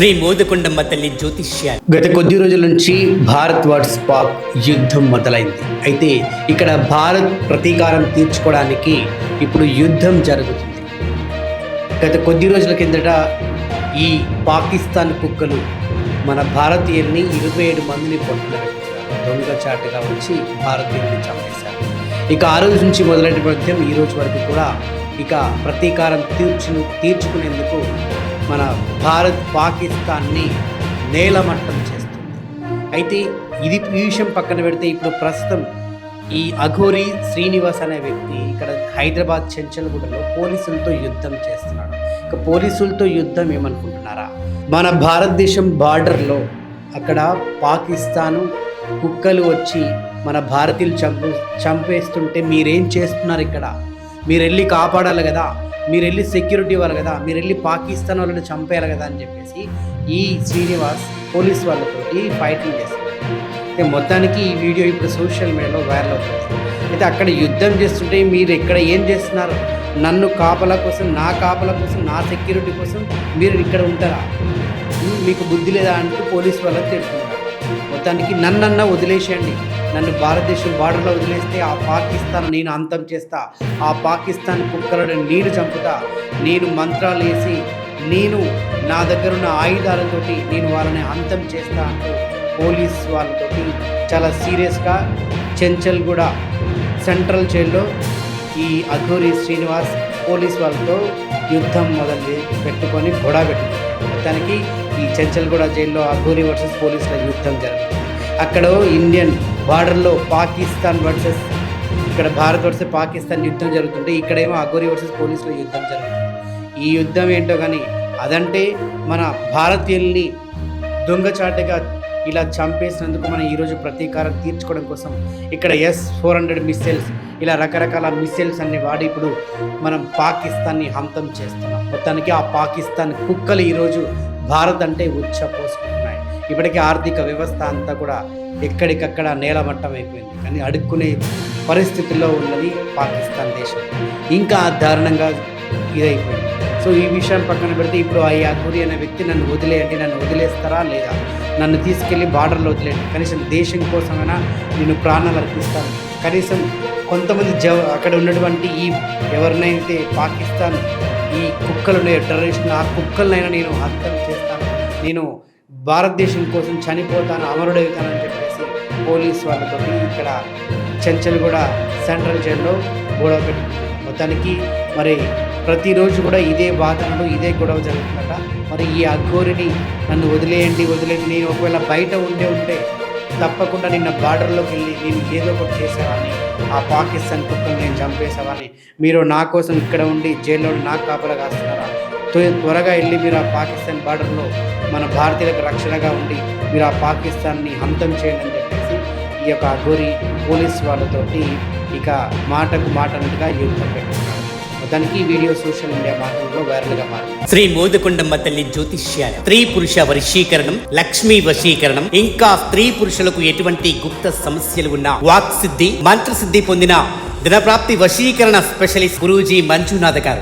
శ్రీ మోదకొండమ్మ తల్లి జ్యోతిష్యాలు. గత కొద్ది రోజుల నుంచి భారత్ వాట్స్ పాక్ యుద్ధం మొదలైంది. అయితే ఇక్కడ భారత్ ప్రతీకారం తీర్చుకోవడానికి ఇప్పుడు యుద్ధం జరుగుతుంది. గత కొద్ది రోజుల కిందట ఈ పాకిస్తాన్ కుక్కలు మన భారతీయుల్ని ఇరవై ఏడు మందిని దొంగ దొంగచాటుగా వచ్చి భారతీయుల్ని చంపేశారు. ఇక ఆ రోజు నుంచి మొదలైన మధ్యం ఈ రోజు వరకు కూడా ఇక ప్రతీకారం తీర్చు తీర్చుకునేందుకు మన భారత్ పాకిస్తాన్ని నేలమట్టం చేస్తుంది. అయితే ఇది ఈ విషయం పక్కన పెడితే ఇప్పుడు ప్రస్తుతం ఈ అఘోరి శ్రీనివాస్ అనే వ్యక్తి ఇక్కడ హైదరాబాద్ చెంచల్గూడలో పోలీసులతో యుద్ధం చేస్తున్నాడు. ఇక పోలీసులతో యుద్ధం ఏమనుకుంటున్నారా? మన భారతదేశం బార్డర్లో అక్కడ పాకిస్తాను కుక్కలు వచ్చి మన భారతీయులు చంపు చంపేస్తుంటే మీరేం చేస్తున్నారు ఇక్కడ? మీరు వెళ్ళి కాపాడాలి కదా మీరు వెళ్ళి సెక్యూరిటీ ఇవ్వాలి కదా మీరు వెళ్ళి పాకిస్తాన్ వాళ్ళని చంపేయాలి కదా అని చెప్పేసి ఈ శ్రీనివాస్ పోలీస్ వాళ్ళతోటి ఫైటింగ్ చేస్తారు. అయితే మొత్తానికి ఈ వీడియో ఇప్పుడు సోషల్ మీడియాలో వైరల్ అవుతుంది. అయితే అక్కడ యుద్ధం చేస్తుంటే మీరు ఇక్కడ ఏం చేస్తున్నారు? నన్ను కాపల కోసం నా కాపల కోసం నా సెక్యూరిటీ కోసం మీరు ఇక్కడ ఉంటారా? మీకు బుద్ధి లేదా అంటూ పోలీస్ వాళ్ళకి తెలుస్తున్నారు మొత్తానికి నన్నన్నా వదిలేసేయండి. నన్ను భారతదేశం బార్డర్లో వదిలేస్తే ఆ పాకిస్తాన్ నేను అంతం చేస్తా. ఆ పాకిస్తాన్ కుక్కలను నేను చంపుతా. నేను మంత్రాలు వేసి నేను నా దగ్గర ఉన్న ఆయుధాలతోటి నేను వాళ్ళని అంతం చేస్తా అంటూ పోలీస్ వాళ్ళతోటి చాలా సీరియస్గా చెంచల్ కూడా సెంట్రల్ జైల్లో ఈ అఘోరి శ్రీనివాస్ పోలీస్ వాళ్ళతో యుద్ధం మొదలు పెట్టుకొని గొడవ పెట్టుకుంది మొత్తానికి ఈ చెంచల్గూడ జైల్లో అఘోరి వర్సెస్ పోలీసుల యుద్ధం జరుగుతుంది అక్కడ ఇండియన్ బార్డర్లో పాకిస్తాన్ వర్సెస్ ఇక్కడ భారత్ వర్సెస్ పాకిస్తాన్ యుద్ధం జరుగుతుంటే ఇక్కడేమో అఘోరి వర్సెస్ పోలీసుల యుద్ధం జరుగుతుంది. ఈ యుద్ధం ఏంటో కానీ అదంటే మన భారతీయుల్ని దొంగచాటుగా ఇలా చంపేసినందుకు మనం ఈరోజు ప్రతీకారం తీర్చుకోవడం కోసం ఇక్కడ ఎస్ ఫోర్ హండ్రెడ్ మిస్సైల్స్ ఇలా రకరకాల మిస్సైల్స్ అన్ని వాడి ఇప్పుడు మనం పాకిస్తాన్ని హంతం చేస్తున్నాం. మొత్తానికి ఆ పాకిస్తాన్ కుక్కలు ఈరోజు భారత్ అంటే ఉచ్చ పోసుకుంటున్నాయి ఇప్పటికే ఆర్థిక వ్యవస్థ అంతా కూడా ఎక్కడికక్కడ నేలమట్టం అయిపోయింది. కానీ అడుక్కునే పరిస్థితుల్లో ఉన్నది పాకిస్తాన్ దేశం. ఇంకా దారుణంగా ఇదైపోయింది. సో ఈ విషయం పక్కన పెడితే ఇప్పుడు ఆ అఘోరి అనే వ్యక్తి నన్ను వదిలేయండి నన్ను వదిలేస్తారా లేదా? నన్ను తీసుకెళ్ళి బార్డర్లో వదిలేయండి. కనీసం దేశం కోసమైనా నేను ప్రాణాలు అర్పిస్తాను. కనీసం కొంతమంది జవ అక్కడ ఉన్నటువంటి ఈ ఎవరినైతే పాకిస్తాన్ ఈ కుక్కలు ఉన్నాయో టెర్రరిస్ట్ ఆ కుక్కలనైనా నేను హత్య చేస్తాను. నేను భారతదేశం కోసం చనిపోతాను అమరుడవుతానని చెప్పేసి పోలీస్ వాళ్ళతో ఇక్కడ చెంచల్ కూడా సెంట్రల్ జైల్లో గొడవ పెట్టుకుంటారు మొత్తానికి మరి ప్రతిరోజు కూడా ఇదే వాదనలు ఇదే గొడవ జరుగుతుందట. మరి ఈ అఘోరిని నన్ను వదిలేయండి వదిలేయండి. నేను ఒకవేళ బయట ఉండే ఉంటే తప్పకుండా నిన్న బార్డర్లోకి వెళ్ళి నేను ఏదో ఒకటి చేసేవాడిని. ఆ పాకిస్తాన్ కుక్కను నేను చంపేసేవాడిని. మీరు నా కోసం ఇక్కడ ఉండి జైల్లో నాకు కాపలా కాస్తున్నారా? త్వరగా వెళ్ళి మీరు ఆ పాకిస్తాన్ బార్డర్లో మన భారతీయులకు రక్షణగా ఉండి మీరు ఆ పాకిస్తాన్ని అంతం చేయండి అని చెప్పేసి ఈ యొక్క అఘోరి పోలీస్ వాళ్ళతోటి ఇక మాటకు మాట అన్నట్టుగా యుద్ధం పెట్టుకున్నాడు మొత్తానికి వీడియో సోషల్ మీడియా మాధ్యమంలో వైరల్గా మారింది. శ్రీ మోదకొండమ్మ తల్లి జ్యోతిష్యాలు స్త్రీ పురుష వశీకరణం లక్ష్మీ వశీకరణం ఇంకా స్త్రీ పురుషులకు ఎటువంటి గుప్త సమస్యలు ఉన్నా వాక్ సిద్ధి మంత్ర సిద్ధి పొందిన దినప్రాప్తి వశీకరణ స్పెషలిస్ట్ గురూజీ మంజునాథ్ గారు.